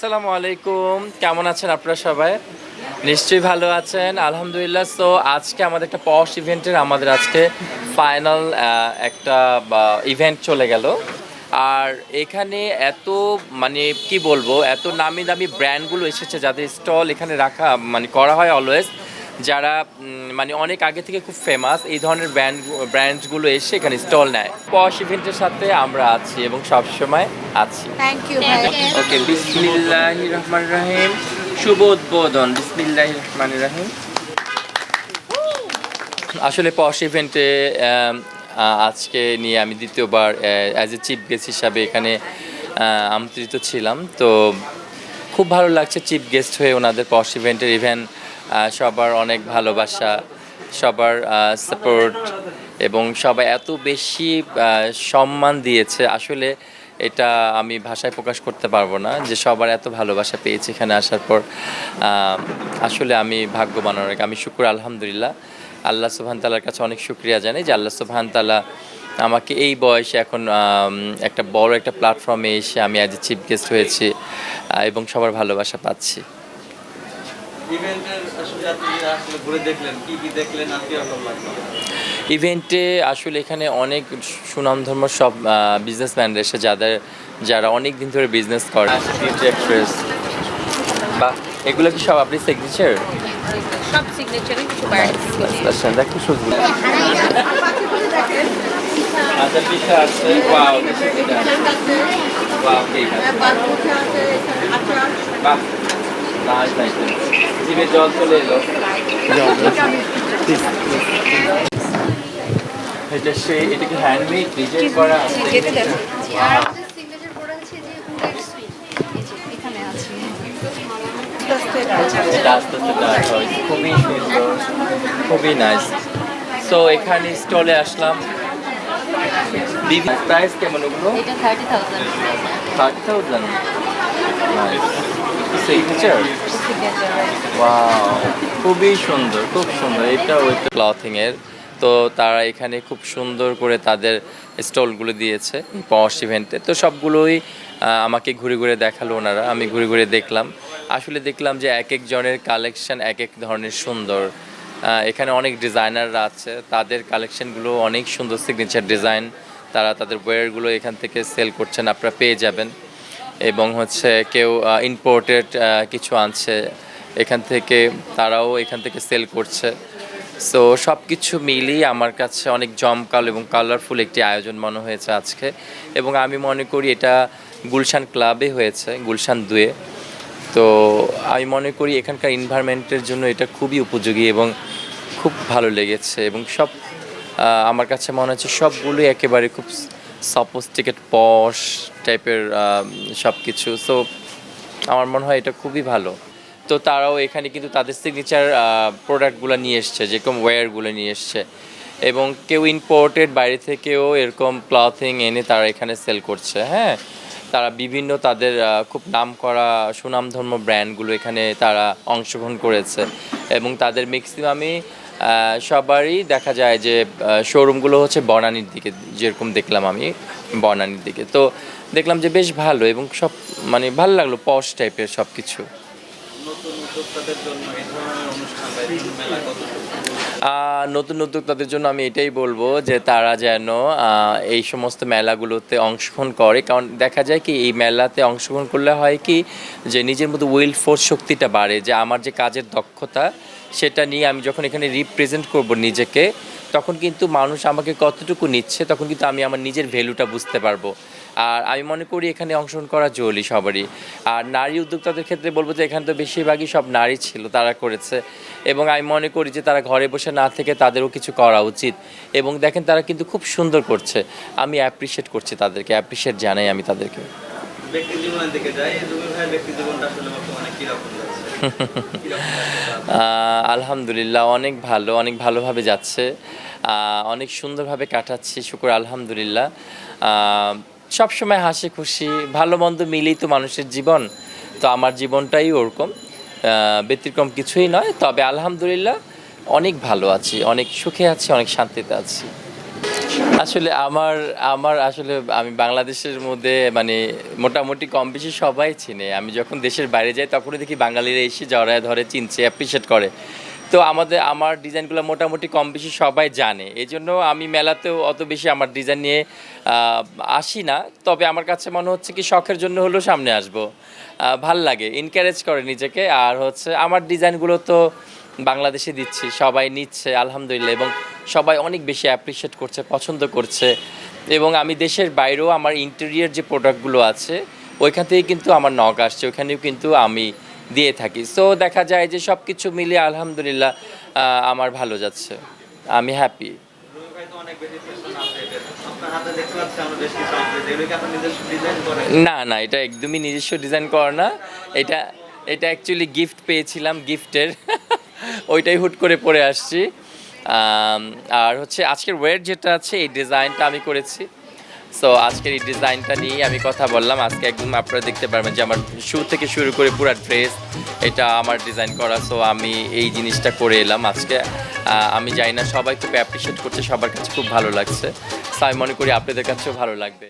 আসসালামু আলাইকুম। কেমন আছেন আপনারা সবাই? নিশ্চয়ই ভালো আছেন। আলহামদুলিল্লাহ সো আজকে আমাদের একটা পশ ইভেন্টের আমাদের আজকে ফাইনাল একটা ইভেন্ট চলে গেল। আর এখানে এত মানে কি বলব, এত নামি দামি ব্র্যান্ডগুলো এসেছে যাদের স্টল এখানে রাখা মানে করা হয় অলওয়েজ যারা মানে অনেক আগে থেকে খুব ফেমাস এই ধরনের ব্র্যান্ড ব্র্যান্ডগুলো এসে এখানে স্টল নেয়। পশ ইভেন্টের সাথে আমরা আছি এবং সবসময় আছি। থ্যাংক ইউ ওকে বিসমিল্লাহির রহমান রহিম। শুভ উদ্বোধন বিসমিল্লাহি রহমান রহিম। আসলে পশ ইভেন্টে আজকে নিয়ে আমি দ্বিতীয়বার অ্যাজ এ চিফ গেস্ট হিসাবে এখানে আমন্ত্রিত ছিলাম। তো খুব ভালো লাগছে চিফ গেস্ট হয়ে ওনাদের পশ ইভেন্টের ইভেন্ট সবার অনেক ভালোবাসা, সবার সাপোর্ট এবং সবাই এত বেশি সম্মান দিয়েছে। আসলে এটা আমি ভাষায় প্রকাশ করতে পারব না যে সবার এত ভালোবাসা পেয়েছি এখানে আসার পর। আসলে আমি ভাগ্যবান অনেক। আমি শুক্র, আলহামদুলিল্লাহ। আল্লাহ সুবহান তালার কাছে অনেক শুক্রিয়া জানাই যে আল্লাহ সুবহান তালা আমাকে এই বয়সে এখন একটা বড় একটা প্ল্যাটফর্মে এসে আমি আজ চিফ গেস্ট হয়েছি এবং সবার ভালোবাসা পাচ্ছি। ইভেন্টের আসলে আপনি আসলে ঘুরে দেখলেন কি কি দেখলেন আর কি রকম লাগল? ইভেন্টে আসলে এখানে অনেক সুনামধর্ম সব বিজনেসম্যানরা এসে যাদের যারা অনেক দিন ধরে বিজনেস করে। এক্সপ্রেস বা এগুলো কি সব আপনি সিগনেচার সব সিগনেচারে কিছু আচ্ছা দেখো আচ্ছা আছে ওয়াও ঠিক আছে। বাহ জিভে জল চলে এলো। এটা হ্যান্ডমেড ডিজাইন করা dark হয়। খুবই সুন্দর খুবই নাইস সো এখানে স্টলে আসলাম। প্রাইস কেমন ওগুলো? এটা thirty thousand thirty thousand signature খুবই সুন্দর, খুব সুন্দর এটা ওই ক্লথিং এর তো তারা এখানে খুব সুন্দর করে তাদের স্টলগুলো দিয়েছে পশ ইভেন্টে। তো সবগুলোই আমাকে ঘুরে ঘুরে দেখাল ওনারা, আমি ঘুরে ঘুরে দেখলাম। আসলে দেখলাম যে এক একজনের কালেকশন এক এক ধরনের সুন্দর। এখানে অনেক ডিজাইনাররা আছে, তাদের কালেকশনগুলো অনেক সুন্দর সিগনেচার ডিজাইন তারা তাদের ওয়্যারগুলো এখান থেকে সেল করছেন, আপনারা পেয়ে যাবেন। এবং হচ্ছে কেউ ইম্পোর্টেড কিছু আনছে, এখান থেকে তারাও এখান থেকে সেল করছে। সো সব কিছু মিলিয়ে আমার কাছে অনেক জমকাল এবং কালারফুল একটি আয়োজন মনে হয়েছে আজকে। এবং আমি মনে করি এটা গুলশান ক্লাবে হয়েছে, গুলশান দুয়ে। তো, আমি মনে করি এখানকার এনভায়রনমেন্টের জন্য এটা খুবই উপযোগী এবং খুব ভালো লেগেছে এবং সব আমার কাছে মনে হচ্ছে সবগুলোই একেবারে খুব সপোস্টিকেট পশ টাইপের সব কিছু সো আমার মনে হয় এটা খুবই ভালো। তো তারাও এখানে কিন্তু তাদের সিগনেচার প্রোডাক্টগুলো নিয়ে এসছে, যেরকম ওয়্যারগুলো নিয়ে এসছে। এবং কেউ ইম্পোর্টেড বাইরে থেকেও এরকম ক্লথিং এনে তারা এখানে সেল করছে হ্যাঁ? তারা বিভিন্ন তাদের খুব নাম করা সুনামধর্ম ব্র্যান্ডগুলো এখানে তারা অংশগ্রহণ করেছে। এবং তাদের ম্যাক্সিমামই সবারই দেখা যায় যে শোরুমগুলো হচ্ছে বনানীর দিকে, যেরকম দেখলাম আমি, বনানীর দিকে। তো দেখলাম যে বেশ ভালো এবং সব মানে ভালো লাগল পশ টাইপের সব কিছু নতুন উদ্যোক্তাদের জন্য আমি এটাই বলব যে তারা যেন এই সমস্ত মেলাগুলোতে অংশগ্রহণ করে। কারণ দেখা যায় কি, এই মেলাতে অংশগ্রহণ করলে হয় কি, যে নিজের মধ্যে উইল ফোর্স শক্তিটা বাড়ে, যে আমার যে কাজের দক্ষতা, সেটা নিয়ে আমি যখন এখানে রিপ্রেজেন্ট করব নিজেকে তখন কিন্তু মানুষ আমাকে কতটুকু নিচ্ছে, তখন কিন্তু আমি আমার নিজের ভ্যালুটা বুঝতে পারব। আর আমি মনে করি এখানে অংশগ্রহণ করা জরুরি সবারই। আর নারী উদ্যোক্তাদের ক্ষেত্রে বলব যে এখানে তো বেশিরভাগই সব নারী ছিল, তারা করেছে। এবং আমি মনে করি যে তারা ঘরে বসে না থেকে তাদেরও কিছু করা উচিত। এবং দেখেন তারা কিন্তু খুব সুন্দর করছে। আমি অ্যাপ্রিসিয়েট করছি তাদেরকে অ্যাপ্রিসিয়েট জানাই আমি তাদেরকে। ব্যক্তি জীবনের দিকে যাই রুবেল ভাইয়ের ব্যক্তি জীবনটা আসলে বর্তমানে কীরকম যাচ্ছে কীরকম যাচ্ছে? আহ, আলহামদুলিল্লাহ অনেক ভালো অনেক ভালোভাবে যাচ্ছে। অনেক সুন্দরভাবে কাটাচ্ছি শুকুর আলহামদুলিল্লাহ। সবসময় হাসি খুশি ভালো মন্দ মিলেই তো মানুষের জীবন। তো আমার জীবনটাই ওরকম। ব্যতিক্রম কিছুই নয় তবে আলহামদুলিল্লাহ অনেক ভালো আছি অনেক সুখে আছি অনেক শান্তিতে আছি। আসলে আমার আমার আসলে আমি বাংলাদেশের মধ্যে মানে মোটামুটি কম বেশি সবাই চিনে। আমি যখন দেশের বাইরে যাই তখনই দেখি বাঙালিরা এসে জড়ায় ধরে, চিনছে অ্যাপ্রিসিয়েট করে। তো আমাদের, আমার ডিজাইনগুলো মোটামুটি কম বেশি সবাই জানে। এই জন্য আমি মেলাতেও অত বেশি আমার ডিজাইন নিয়ে আসি না। তবে আমার কাছে মনে হচ্ছে কি শখের জন্য হলেও সামনে আসব। ভালো লাগে এনকারেজ করে নিজেকে। আর হচ্ছে আমার ডিজাইনগুলো তো বাংলাদেশে দিচ্ছি, সবাই নিচ্ছে, আলহামদুলিল্লাহ, এবং সবাই অনেক বেশি অ্যাপ্রিসিয়েট করছে, পছন্দ করছে। এবং আমি দেশের বাইরেও আমার ইন্টেরিয়ার যে প্রোডাক্টগুলো আছে, ওইখান থেকে কিন্তু আমার নক আসছে ওখানেও কিন্তু আমি দিয়ে থাকি। সো দেখা যায় যে সব কিছু মিলিয়ে আলহামদুলিল্লাহ আমার ভালো যাচ্ছে। আমি হ্যাপি না না, এটা একদমই নিজস্ব ডিজাইন করা না। এটা এটা অ্যাকচুয়ালি গিফট পেয়েছিলাম গিফটের ওইটাই হুট করে পরে আসছি। আর হচ্ছে আজকের ওয়ের যেটা আছে, এই ডিজাইনটা আমি করেছি। সো আজকের এই ডিজাইনটা নিয়ে আমি কথা বললাম। আজকে একদম আপনারা দেখতে পারবেন যে আমার শু থেকে শুরু করে পুরো ড্রেস এটা আমার ডিজাইন করা। সো আমি এই জিনিসটা করে এলাম আজকে। আমি জানি না, সবাই খুব অ্যাপ্রিসিয়েট করছে, সবার কাছে খুব ভালো লাগছে। সো আমি মনে করি আপনাদের কাছেও ভালো লাগবে।